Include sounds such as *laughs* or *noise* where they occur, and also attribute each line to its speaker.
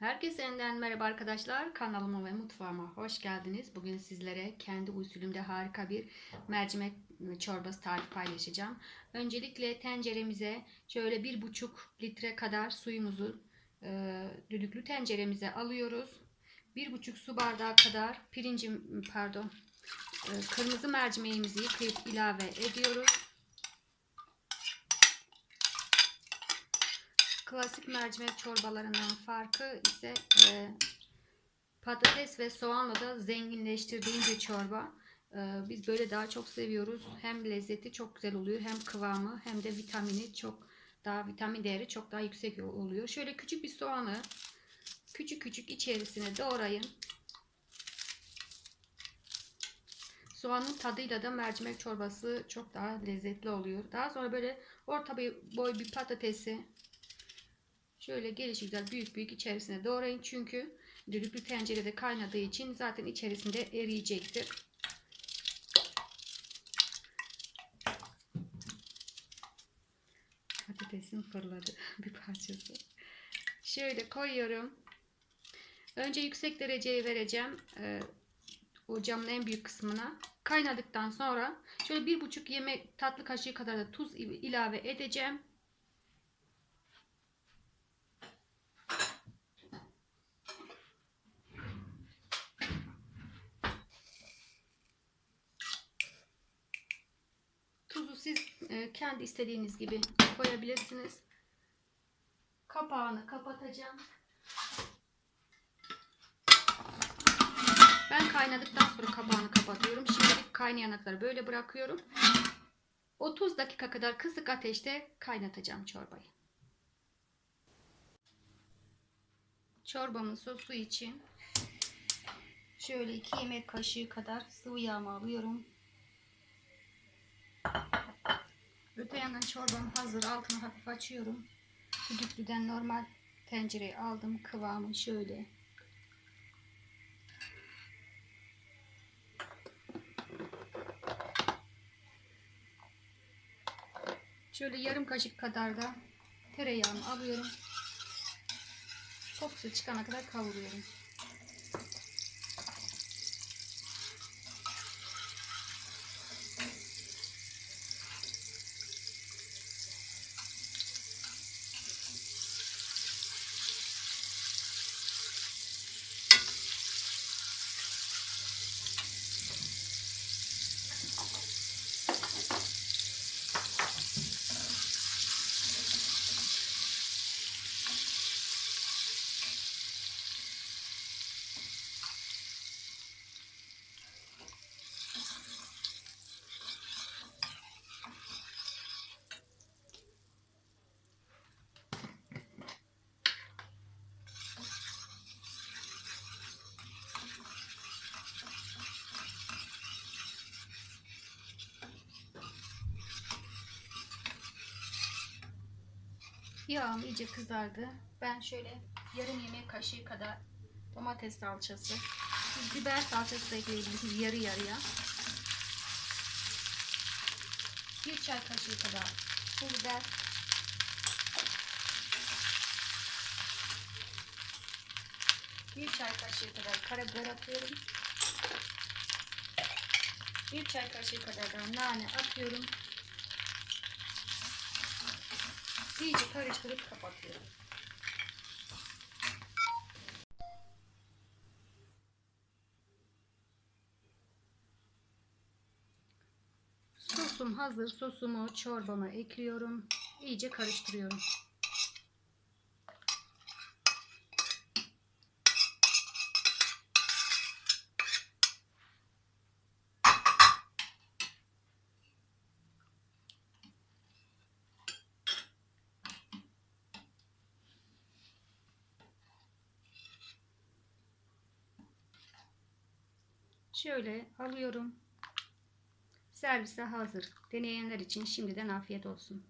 Speaker 1: Herkese yeniden merhaba arkadaşlar. Kanalıma ve mutfağıma hoş geldiniz. Bugün sizlere kendi usulümde harika bir mercimek çorbası tarifi paylaşacağım. Öncelikle tenceremize şöyle bir buçuk litre kadar suyumuzu e, düdüklü tenceremize alıyoruz. Bir buçuk su bardağı kadar pirincim pardon e, kırmızı mercimeğimizi yıkayıp ilave ediyoruz. Klasik mercimek çorbalarından farkı ise e, patates ve soğanla da zenginleştirdiğim bir çorba. E, biz böyle daha çok seviyoruz. Hem lezzeti çok güzel oluyor hem kıvamı hem de vitamini çok daha vitamin değeri çok daha yüksek oluyor. Şöyle küçük bir soğanı küçük küçük içerisine doğrayın. Soğanın tadıyla da mercimek çorbası çok daha lezzetli oluyor. Daha sonra böyle orta boy bir patatesi Şöyle gelişi güzel büyük büyük içerisine doğrayın. Çünkü düdüklü tencerede kaynadığı için zaten içerisinde eriyecektir. Patatesim fırladı *laughs* bir parçası. Şöyle koyuyorum. Önce yüksek dereceye vereceğim. Ee, ocağımın en büyük kısmına. Kaynadıktan sonra şöyle bir buçuk yemek tatlı kaşığı kadar da tuz ilave edeceğim. Siz e, kendi istediğiniz gibi koyabilirsiniz. Kapağını kapatacağım. Ben kaynadıktan sonra kapağını kapatıyorum. Şimdilik kaynayanakları böyle bırakıyorum. 30 dakika kadar kısık ateşte kaynatacağım çorbayı. Çorbamın sosu için şöyle 2 yemek kaşığı kadar sıvı yağ alıyorum. Öte yandan çorbam hazır. Altını hafif açıyorum. Düdüklüden normal tencereye aldım. Kıvamı şöyle. Şöyle yarım kaşık kadar da tereyağını alıyorum. Kokusu çıkana kadar kavuruyorum. Yağım iyice kızardı. Ben şöyle yarım yemek kaşığı kadar domates salçası, biber salçası da ekleyebilirsiniz yarı yarıya. Bir çay kaşığı kadar pul biber. Bir çay kaşığı kadar karabiber atıyorum. Bir çay kaşığı kadar da nane atıyorum. İyice karıştırıp kapatıyorum. Sosum hazır. Sosumu çorbama ekliyorum. İyice karıştırıyorum. Şöyle alıyorum. Servise hazır. Deneyenler için şimdiden afiyet olsun.